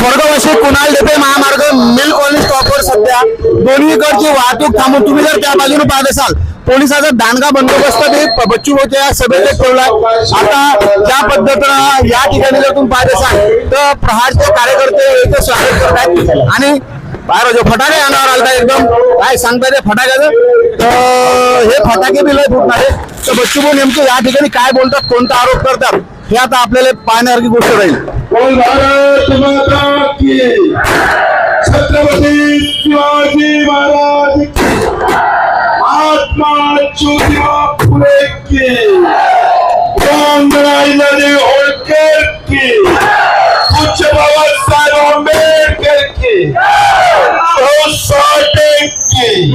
स्वर्गवासी कुणाल देते महामार्ग मिल कॉलनी स्टॉपवर सध्या. दोन्हीकडची वाहतूक थांबून तुम्ही जर त्या बाजूने पाहत असाल पोलिसाचा दांडगा बंदोबस्त ते बच्चू भाऊच्या सभेत ठेवलाय आता ज्या पद्धतीनं या ठिकाणी जर तुम्ही पाहत असाल तर प्रहारचे कार्यकर्ते इथे स्वागत करतात आणि बाहेर जो फटाके अंगावर आलता एकदम काय सांगता ते फटाक्याचं? तर हे फटाके बी लय फुटणारे तर बच्चू भाऊ नेमकं या ठिकाणी काय बोलतात कोणता आरोप करतात हे आता आपल्याला पाहण्यासारखी गोष्ट राहील. बोल भारत माता की छत्रपती शिवाजी महाराज की महात्मा ज्योतिबा फुले की रामराजाजी होळकर की पूज्य बाबासाहेब आंबेडकर की साठे की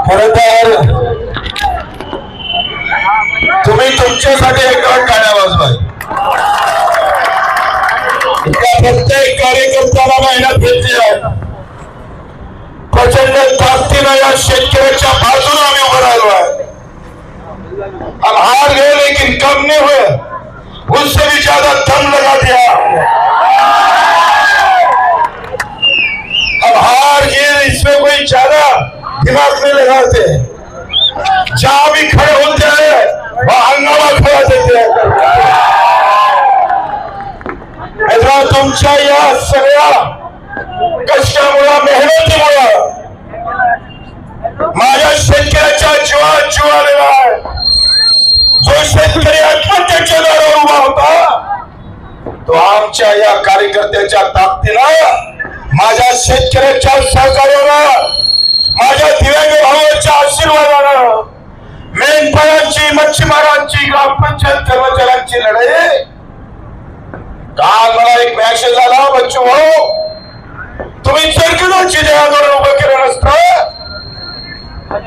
खर तर तुम्ही तुमच्यासाठी एक गाण्या वाजवाय प्रत्येक कार्यकर्त्याला मेहनत घेतली आहे. प्रचंड ताकदीनं या शेतकऱ्याच्या आहे. हम हार गए लेकिन कम नहीं हुए उससे भी ज़्यादा दम लगा दिया. हम हार गए इसमें कोई ज़्यादा दिमाग नहीं लगाते. जहाँ भी खड़े होते हैं वहाँ हंगामा खड़ा देते. हैं मित्रा तुमच्या या सगळ्या कष्टामुळं मेहनतीमुळं माझ्या शेतकऱ्याच्या जीवात जीव आलेला आहे. जो शेतकरी आत्महत्येच्या दारावर उभा होता तो आमच्या या कार्यकर्त्याच्या ताकदीनं माझ्या शेतकऱ्याच्या सहकार्यानं माझ्या दिव्यांग भावाच्या आशीर्वादानं मेंढपाळांची मच्छीमारांची ग्रामपंचायत कर्मचाऱ्यांची लढाई काल मला एक मॅसेज आला बच्चू भाऊ. तुम्ही चरकदाची देहावर उभं केलं नसतं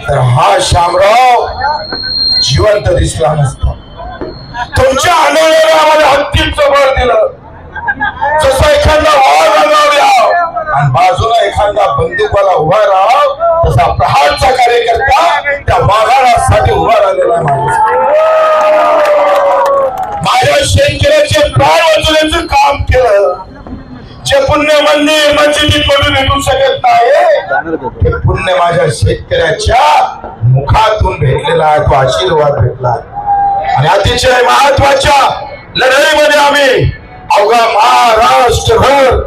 तर हा शामराव जिवंत दिसला नसता. तुमच्या आंदोलनाला आम्हाला हत्तीचं बळ दिलं. जसं एखादा वाघ अंगावर आणि बाजूला एखादा बंदुकाला उभा राहाव तसा प्रहारचा कार्यकर्ता त्या वाघासाठी उभा राहिलेला माणूस वाचवण्याचं काम केलं. जे पुण्य मंदिर मस्जिदीत मधून भेटू शकत नाही ते पुण्य माझ्या शेतकऱ्याच्या मुखातून भेटलेला आहे तो आशीर्वाद भेटला. आणि अतिशय महत्त्वाच्या लढाईमध्ये आम्ही अवघा महाराष्ट्रभर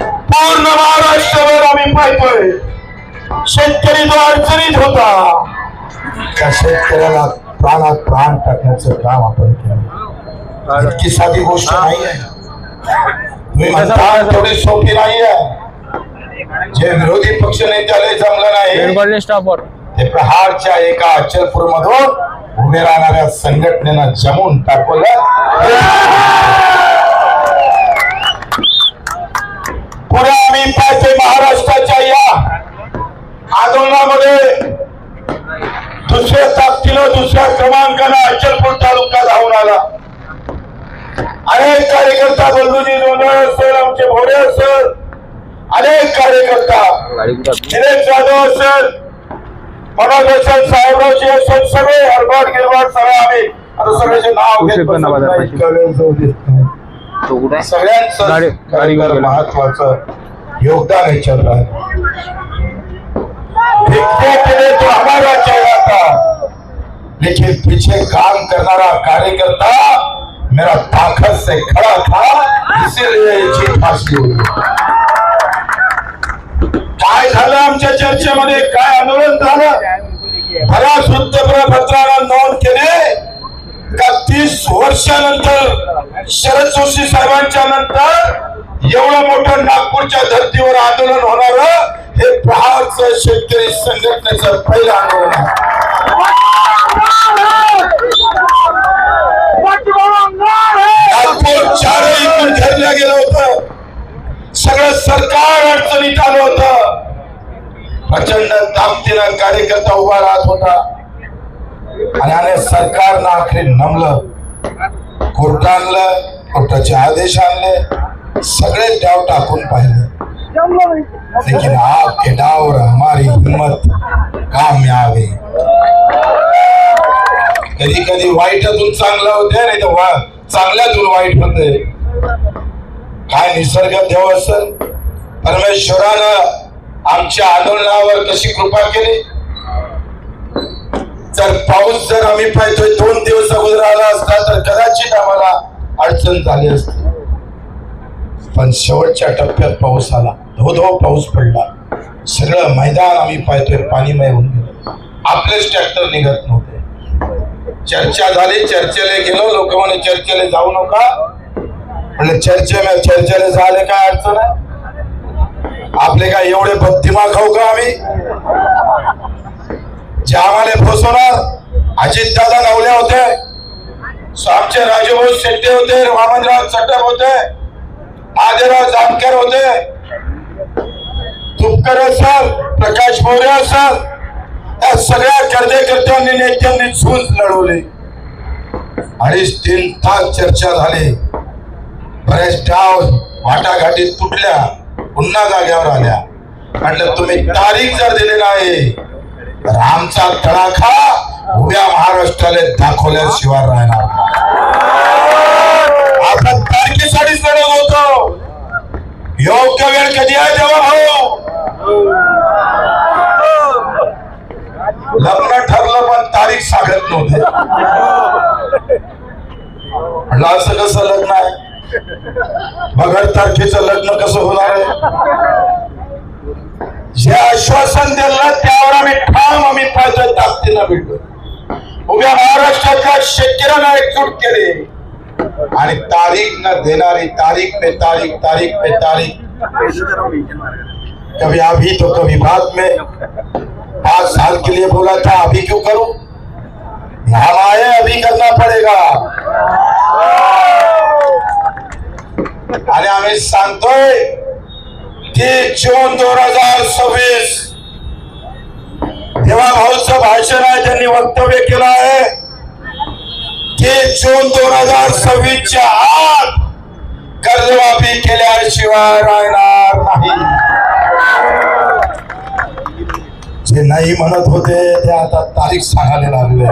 पूर्ण महाराष्ट्रभर आम्ही पाहतोय. शेतकरी जो अडचणीत होता त्या शेतकऱ्याला प्राणात प्राण टाकण्याचं काम आपण केलं. इतकी साधी गोष्ट नाही आहे सोपी नाही आहे जे विरोधी पक्ष नेत्याला जमलं नाही ते प्रहारच्या एका अचलपूर मधून उभे राहणाऱ्या संघटनेनं जमून टाकवलं. पुढे आम्ही पाहते महाराष्ट्राच्या या आंदोलनामध्ये दुसऱ्या ताकदीनं दुसऱ्या क्रमांकानं अचलपूर तालुका धावून आला. अनेक कार्यकर्ता बंधूजी दोन सर आमचे भोडे सर अनेक कार्यकर्ता. दिनेश जाधव असेल मनोज असेल साहेबरावजी असेल सगळे हरबाट गिरबाट सगळे आम्ही. आता सगळ्याचे नाव घेत? सगळ्यांचं गेला. महत्वाचं योगदान है चल रहा है दिखने के लिए तो हमारा चेहरा था लेकिन पीछे काम करनारा कार्यकर्ता मेरा ताकत से खड़ा था इसीलिए जीत हासिल काय झालं आमच्या चर्चेमध्ये? काय आंदोलन झालं? बऱ्याच वृत्तपत्राला नोंद केले? का तीस वर्षानंतर शरद जोशी साहेबांच्या नंतर एवढं मोठं नागपूरच्या धर्तीवर आंदोलन होणार हे प्रहारचं शेतकरी संघटनेचं पहिलं आंदोलन आहे. नागपूर चारही पण घेरलं गेलं होत। सगळं सरकार अडचणीत आलं होतं। प्रचंड ताकदीनं कार्यकर्ता उभा राहत होता. आणि आणि सरकारनं अखेर नमलं. कोर्ट आणलं कोर्टाचे आदेश आणले. सगळे डाव टाकून पाहिले. लेकिन आपके डाव हमारी हिम्मत कामयाब कधी कधी वाईटातून चांगलं होते नाही तर वा- चांगल्यातून वाईट होते काय निसर्ग देव असेल? परमेश्वरानं आमच्या आंदोलनावर कशी कृपा केली? तर पाऊस जर आम्ही पाहतोय दोन दिवस अगोदर आला असता तर कदाचित आम्हाला अडचण झाली असती. पण शेवटच्या टप्प्यात पाऊस आला. धो धो पाऊस पडला. सगळं मैदान आम्ही पाहतोय पाणीमय होऊन गेलं. आपलेच ट्रॅक्टर निघत नव्हते. चर्चा झाली चर्चेला गेलो. लोक म्हणे चर्चेला जाऊ नका. म्हणजे चर्चे चर्चेला झाले काय अडचण आहे? आपले काय एवढे बत्तीमा खाऊ का आम्ही? जे आम्हाला फसवणार अजित दादा नवल्या होते आमचे राजूभाऊ शेट्टे होते वामनराव चटप होते आदिराव जामकर होते तुपकर असाल प्रकाश मोरे असाल त्या सगळ्या कार्यकर्त्यांनी नेत्यांनी झुंज लढवली. अडीच तीन तास चर्चा झाली. बरेच डाव वाटाघाटीत तुटल्या पुन्हा जाग्यावर आल्या. म्हटलं तुम्ही तारीख जर दिली नाही तर आमचा तडाखा उभ्या महाराष्ट्राला दाखवल्याशिवाय राहणार आपण तारखेसाठीच लढत होतो. योग्य वेळ कधी आहे तेव्हा? हो. लग्न ठरलं पण तारीख सांगत नव्हते. म्हणलं असं कसं लग्न आहे? भगत तारखेचं लग्न कसं होणार आहे? जे आश्वासन दिलं त्यावर आम्ही ठाम आम्ही पाहिजे ताकदीला भेटतो उभ्या महाराष्ट्रातल्या शेतकऱ्यांना एकजूट केले. आणि तारीख न देणारी तारीख पे तारीख तारीख पे तारीख. कभी अभी तो कभी बाद में. पांच साल के लिए बोला था अभी क्यों करूं? हम आए अभी करना पड़ेगा। आणि आम्ही सांगतोय तीस जून दोन हजार सव्वीस तेव्हा भाऊचं भाषण आहे त्यांनी वक्तव्य केलं आहे तीस जून दोन हजार सव्वीसच्या आत कर्जमाफी केल्याशिवाय राहणार नाही नाही म्हणत होते ते आता तारीख सांगायला लागले.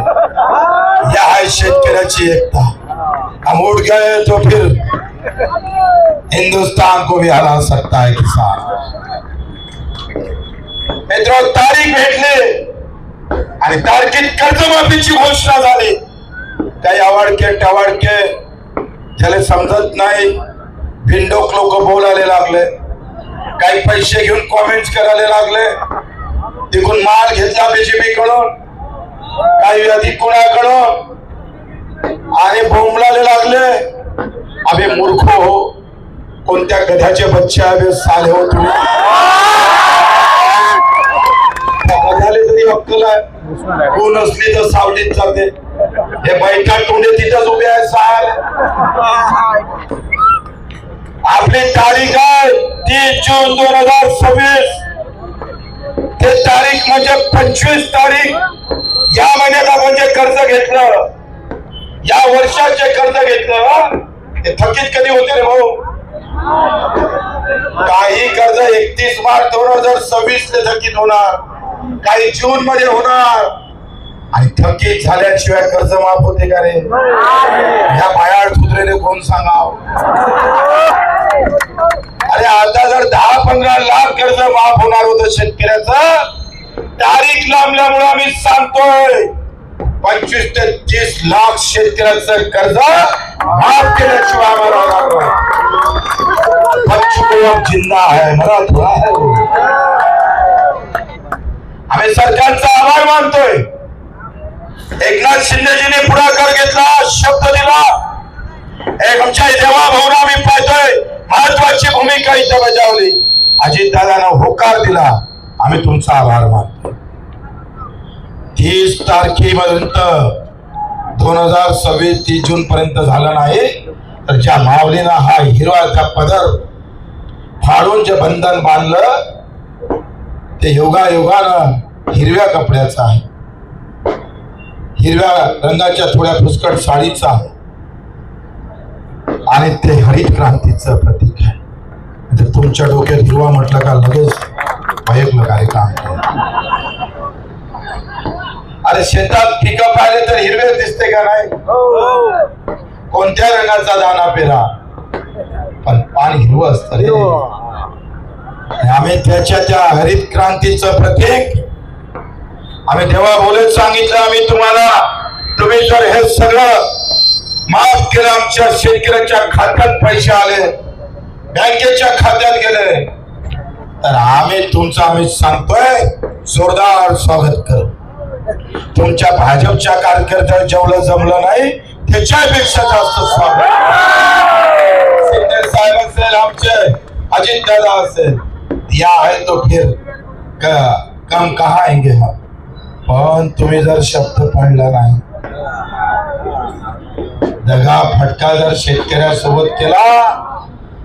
या आहे शेतकऱ्याची एकता. हम उठ गए तो फिर. हिंदुस्तान को भी हरा सकता है किसान. मित्र तारीख भेटले. आणि तारखेत कर्जमाफीची घोषणा झाली. काही आवडके टवाडके ज्याला समजत नाही भिंडोक लोक बोलायला लागले. काही पैसे घेऊन कॉमेंट करायला लागले. तिकडून माल घेतला बीजेपी कडून काही अधिक कोणाकडून? आणि बोंबलाले लागले. अभे मूर्ख हो. कोणत्या गध्याचे बच्चे अभे साले हो तुम्ही? गध्याले तरी अक्कल आहे कोण असली तर सावलीत जाते. हे बैठा तोंडे तिथंच उभे आहे साल आपली तारीख आहे तीन जून दोन हजार सव्वीस. ते तारीख म्हणजे पंचवीस तारीख. या महिन्यात आपण जे कर्ज घेतलं या वर्षात जे कर्ज घेतलं ते थकीत कधी होते रे भाऊ? काही कर्ज एकतीस मार्च दोन हजार सव्वीस ते थकीत होणार. काही जून मध्ये होणार. आणि थकीत झाल्याशिवाय कर्ज माफ होते का रे? या बायाळ सुधरेले कोण सांगाव? आणि आता जर दहा पंधरा लाख कर्ज माफ होणार होतं शेतकऱ्याचं तारीख लांबल्यामुळे आम्ही सांगतोय पंचवीस ते तीस लाख शेतकऱ्याचं कर्ज माफ केल्याशिवाय आम्हाला होणार नाही. बच्चू अब आम्ही सरकारचा आभार मानतोय. एकनाथ शिंदेजीने पुढाकार घेतला शब्द दिला. एक आमच्या देवा भावना आम्ही पाहतोय. महत्वाची भूमिका इथं बजावली. अजितदादानं होकार दिला. आम्ही तुमचा आभार मानतो. तीस तारखेपर्यंत दोन हजार सव्वीस तीस जून पर्यंत झाला नाही तर ज्या मावलीनं हा हिरवाचा पदर फाडून जे बंधन बांधलं ते योगायोगानं हिरव्या कपड्याचं आहे. हिरव्या रंगाच्या थोड्या फुसकट साडीचा आहे. आणि ते हरित क्रांतीचं प्रतीक आहे. म्हणजे तुमच्या डोक्यात हिरवा म्हटलं का लगेच भयकलं काय काम अरे शेतात पिकं पाहिले तर हिरवे दिसते का नाही? कोणत्या रंगाचा दाना पेरा? पान हिरवं असतं रे. आम्ही त्याच्या त्या हरित क्रांतीचं प्रतीक. आम्ही तेव्हा बोलत सांगितलं आम्ही तुम्हाला. तुम्ही जर हे सगळं माफ केलं आमच्या शेतकऱ्याच्या खात्यात पैसे आले. बँकेच्या खात्यात गेले. तर आम्ही तुमचं आम्ही सांगतोय जोरदार स्वागत करू. तुमच्या भाजपच्या कार्यकर्त्याला जेवढं जमलं नाही त्याच्यापेक्षा जास्त स्वागत शिंदे साहेब असेल आमचे अजित दादा असेल या आहे तो फिर. कम कहा आएंगे हम पण तुम्ही जर शब्द पाळला नाही धक्का जर शेतकऱ्यासोबत केला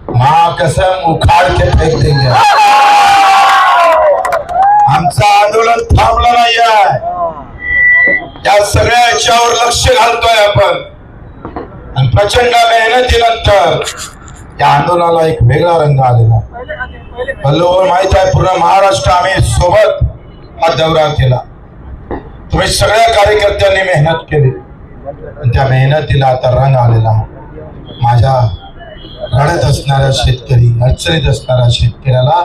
मा कसम उखाड के फेक देंगे आमचं आंदोलन थांबलं नाही आहे या सगळ्या याच्यावर लक्ष घालतोय आपण. आणि प्रचंड मेहनतीनंतर या आंदोलनाला एक वेगळा रंग आलेला. बल्लूवर माहीत आहे पूर्ण महाराष्ट्र आम्ही सोबत हा दौरा केला. तुम्ही सगळ्या कार्यकर्त्यांनी मेहनत केली. पण त्या मेहनतीला आता रंग आलेला. माझ्या रडत असणाऱ्या शेतकरी अडचणीत असणाऱ्या शेतकऱ्याला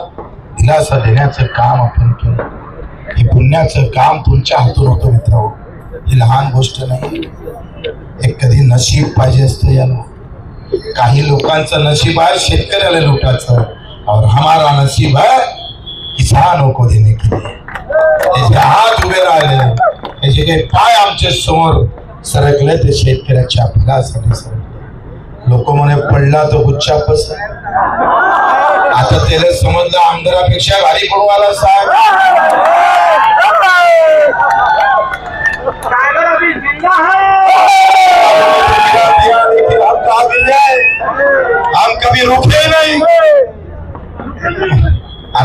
दिलासा देण्याचं काम आपण केलं. हे पुण्याचं काम तुमच्या हातून होतं मित्र. ही लहान गोष्ट नाही. हे कधी नशीब पाहिजे असतं यांना. काही लोकांचं नशीब आहे शेतकऱ्याला लुटायचं. और हमारा नसीब है किसानों को देने के लिए. त्याचे हात उभे राहिले त्याचे काही पाय आमच्यासमोर सरकले ते शेतकऱ्याच्या फुलासाठी सरकले लोक म्हणे पडला तो गुच्छा पस. आता त्याला समजलं आमदारापेक्षा भारी पडू आला साहेब. लेकिन हम कभी रुके नहीं।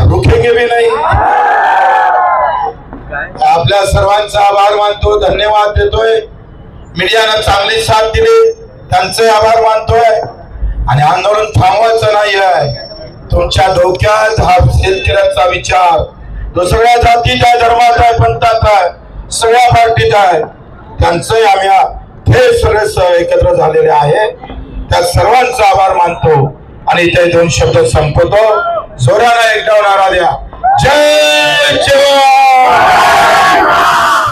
रुखेंगे भी नाही। आपल्या सर्वांचा आभार मानतो धन्यवाद देतोय. मीडियानं चांगली साथ दिली. त्यांचे आभार मानतोय. आणि आंदोलन थांबवायचं नाही आहे तुमच्या डोक्यात हा शेतकऱ्याचा विचार. दुसऱ्या सगळ्या जातीत आहे धर्मात आहे पंथात आहे सगळ्या पार्टीत आहे त्यांचंही आम्ही हे सगळे स- एकत्र झालेले आहे. त्या सर्वांचा आभार मानतो. आणि इथे दोन शब्द संपवतो. जोराला एक नारा द्या. जय जवान!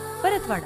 પરતવાડા